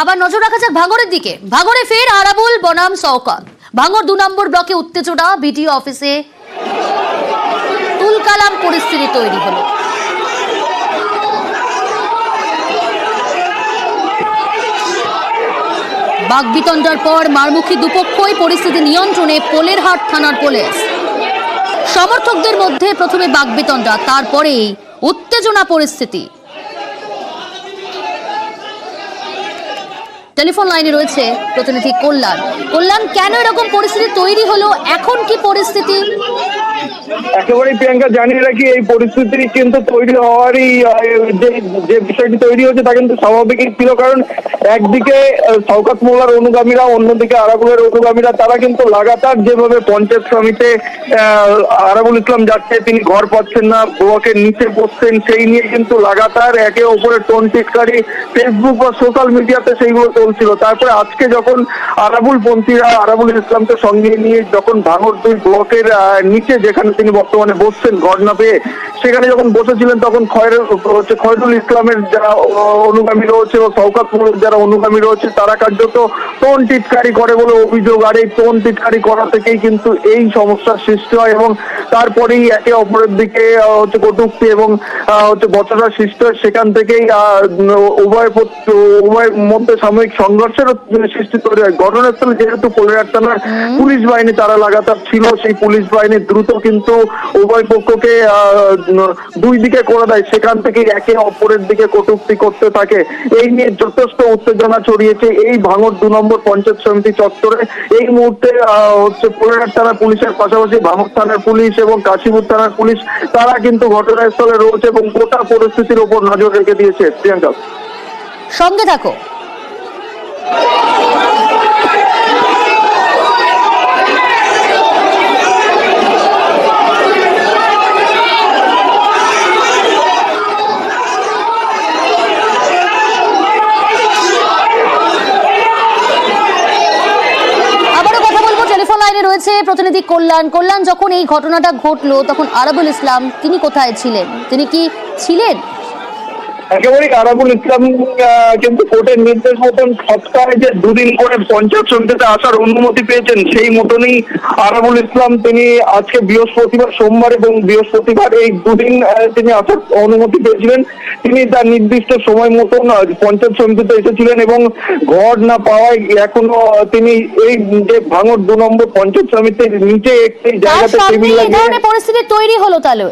আবার নজর রাখা যাক ভাঙরের দিকে। ভাঙরে ফের আরাবুল, বনাম সৌকত ভাঙর দু নম্বর ব্লকে উত্তেজনা, বিডিও অফিসে তুলকালাম পরিস্থিতি তৈরি হলো। বাগবিতণ্ডার পর মারমুখী দুপক্ষই পরিস্থিতি নিয়ন্ত্রণে পোলেরহাট থানার পুলিশ। সমর্থকদের মধ্যে প্রথমে বাগবিতণ্ডা তারপরেই উত্তেজনা পরিস্থিতি। টেলিফোন লাইনে রয়েছে প্রতিনিধি কল্যাণ। কল্যাণ, কেন এরকম পরিস্থিতি তৈরি হলো? এখন কি পরিস্থিতি? একেবারেই প্রিয়াঙ্কা, জানিয়ে রাখি, এই পরিস্থিতি কিন্তু তৈরি হওয়ারই যে বিষয়টি তৈরি হয়েছে তা কিন্তু স্বাভাবিকই ছিল, কারণ একদিকে শওকত মোল্লার অনুগামীরা, অন্যদিকে আরাবুলের অনুগামীরা, তারা কিন্তু লাগাতার যেভাবে পঞ্চায়েত সমিতিতে আরাবুল ইসলাম যাচ্ছে, তিনি ঘর পাচ্ছেন না, ব্লকের নিচে বসছেন, সেই নিয়ে কিন্তু লাগাতার একে অপরের টোন টিটকারি ফেসবুক বা সোশ্যাল মিডিয়াতে সেইগুলো চলছিল তারপরে আজকে যখন আরাবুল পন্থীরা আরাবুল ইসলামকে সঙ্গে নিয়ে যখন ভাঙর দুই ব্লকের নিচে যেখানে তিনি বর্তমানে বসছেন ঘটনা পেয়ে সেখানে যখন বসেছিলেন তখন খয়ের হচ্ছে খয়রুল ইসলামের যারা অনুগামী রয়েছে ও শওকাত যারা অনুগামী রয়েছে তারা কার্যত টোন টিটকারি করে বলে অভিযোগ। আর এই টোন টিটকারি করা থেকেই কিন্তু এই সমস্যার সৃষ্টি হয় এবং তারপরেই একে অপরের দিকে হচ্ছে কটূক্তি এবং হচ্ছে বচসা সৃষ্টি হয়। সেখান থেকেই আহ, উভয় পক্ষ- উভয়ের মধ্যে সাময়িক সংঘর্ষের সৃষ্টি তৈরি হয়। ঘটনাস্থলে যেহেতু কোলেরার থানার পুলিশ বাহিনী তারা লাগাতার ছিল সেই পুলিশ বাহিনী দ্রুত কিন্তু উভয় পক্ষকে আহ, দুই দিকে করে দেয়, সেখান থেকে একে অপরের দিকে কটূক্তি করতে থাকে। এই নিয়ে যথেষ্ট উত্তেজনা ছড়িয়েছে এই ভাঙর দু নম্বর পঞ্চায়েত সমিতি চত্বরে। এই মুহূর্তে হচ্ছে পোলেরার থানার পুলিশের পাশাপাশি ভাঙর থানার পুলিশ এবং কাশীপুর থানার পুলিশ, তারা কিন্তু ঘটনাস্থলে রয়েছে এবং গোটা পরিস্থিতির উপর নজর রেখে দিয়েছে। প্রিয়াঙ্কা। সঙ্গে থাকো আবারও কথা বলব টেলিফোন লাইনে রয়েছে প্রতিনিধি কল্যাণ কল্যাণ যখন এই ঘটনাটা ঘটলো, তখন আরবুল ইসলাম তিনি কোথায় ছিলেন? তিনি কি ছিলেন? একেবারেই আরাবুল ইসলাম কিন্তু কোর্টের নির্দেশ মতন সপ্তাহে যে দুদিন করে পঞ্চায়েত সমিতিতে আসার অনুমতি পেয়েছেন সেই মতনই আরাবুল ইসলাম তিনি আজকে বৃহস্পতিবার সোমবার এবং বৃহস্পতিবার এই দুদিন তিনি আসার অনুমতি পেয়েছিলেন। তিনি তার নির্দিষ্ট সময় মতন পঞ্চায়েত সমিতিতে এসেছিলেন এবং ঘর না পাওয়ায় এখনও তিনি এই যে ভাঙর দু নম্বর পঞ্চায়েত সমিতির নিচে একটি জায়গাতে টেবিল লাগিয়ে পরিস্থিতি তৈরি হলো তাহলে।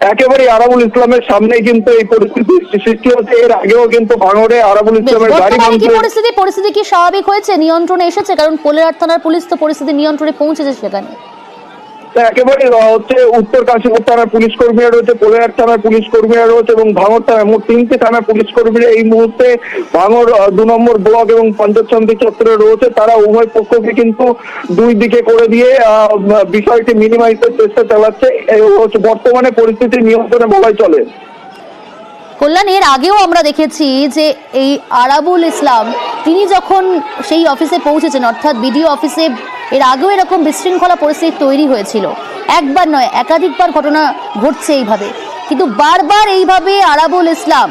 একেবারে আরাবুল ইসলামের সামনে কিন্তু এই পরিস্থিতি সৃষ্টি হচ্ছে এর আগেও কিন্তু ভাঙড়ে আরাবুল ইসলামের গাড়ি পরিস্থিতি? পরিস্থিতি কি স্বাভাবিক হয়েছে? নিয়ন্ত্রণে এসেছে? কারণ পোলেরার থানার পুলিশ তো পরিস্থিতি নিয়ন্ত্রণে পৌঁছেছে সেখানে। একেবারে হচ্ছে উত্তর কাশীপুর থানার পুলিশ কর্মীরা রয়েছে থানার পুলিশ কর্মীরা রয়েছে এবং ভাঙড় থানার মোট তিনটি থানার পুলিশ কর্মীরা এই মুহূর্তে আহ, দু নম্বর ব্লক এবং রয়েছে। তারা উভয় পক্ষকে কিন্তু দুই দিকে করে দিয়ে বিষয়টি মিনিমাইজের চেষ্টা চালাচ্ছে। বর্তমানে পরিস্থিতি নিয়ন্ত্রণে বলাই চলে। কল্যাণ এর আগেও আমরা দেখেছি যে এই আরাবুল ইসলাম তিনি যখন সেই অফিসে পৌঁছেছেন অর্থাৎ বিডিও অফিসে এর আগেও এরকম বিশৃঙ্খলা পরিস্থিতি তৈরি হয়েছিল। একবার নয়, একাধিকবার ঘটনা ঘটছে এইভাবে। কিন্তু বারবার এইভাবে আরাবুল ইসলাম,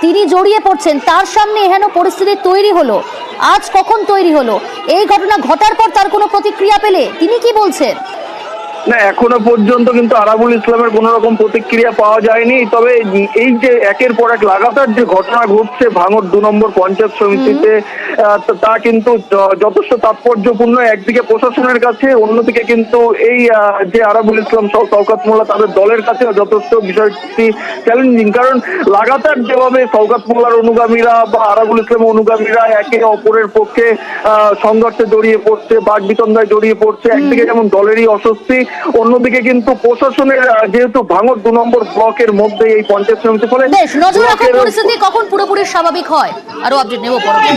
তিনি জড়িয়ে পড়ছেন, তার সামনে এহেন পরিস্থিতি তৈরি হলো। আজ কখন তৈরি হলো? এই ঘটনা ঘটার পর তার কোনো প্রতিক্রিয়া পেলে তিনি কি বলছেন? না এখনও পর্যন্ত কিন্তু আরাবুল ইসলামের কোন রকম প্রতিক্রিয়া পাওয়া যায়নি। তবে এই যে একের পর এক লাগাতার যে ঘটনা ঘটছে ভাঙর দু নম্বর পঞ্চায়েত সমিতিতে তা কিন্তু যথেষ্ট তাৎপর্যপূর্ণ। একদিকে প্রশাসনের কাছে অন্যদিকে কিন্তু এই যে আরাবুল ইসলাম সহ শওকাত মোল্লা তাদের দলের কাছে যথেষ্ট বিষয়টি চ্যালেঞ্জিং কারণ লাগাতার যেভাবে শওকাত মোল্লার অনুগামীরা বা আরাবুল ইসলাম অনুগামীরা একে অপরের পক্ষে সংঘর্ষে জড়িয়ে পড়ছে বাঘ বিতন্দায় জড়িয়ে পড়ছে একদিকে যেমন দলেরই অস্বস্তি অন্যদিকে কিন্তু প্রশাসনের যেহেতু ভাঙর দু নম্বর ব্লকের মধ্যে এই পঞ্চায়েত সমিতি ফলে বেশ নজর রাখার পরিস্থিতি কখন পুরোপুরি স্বাভাবিক হয় আরও আপডেট নেব পরবর্তী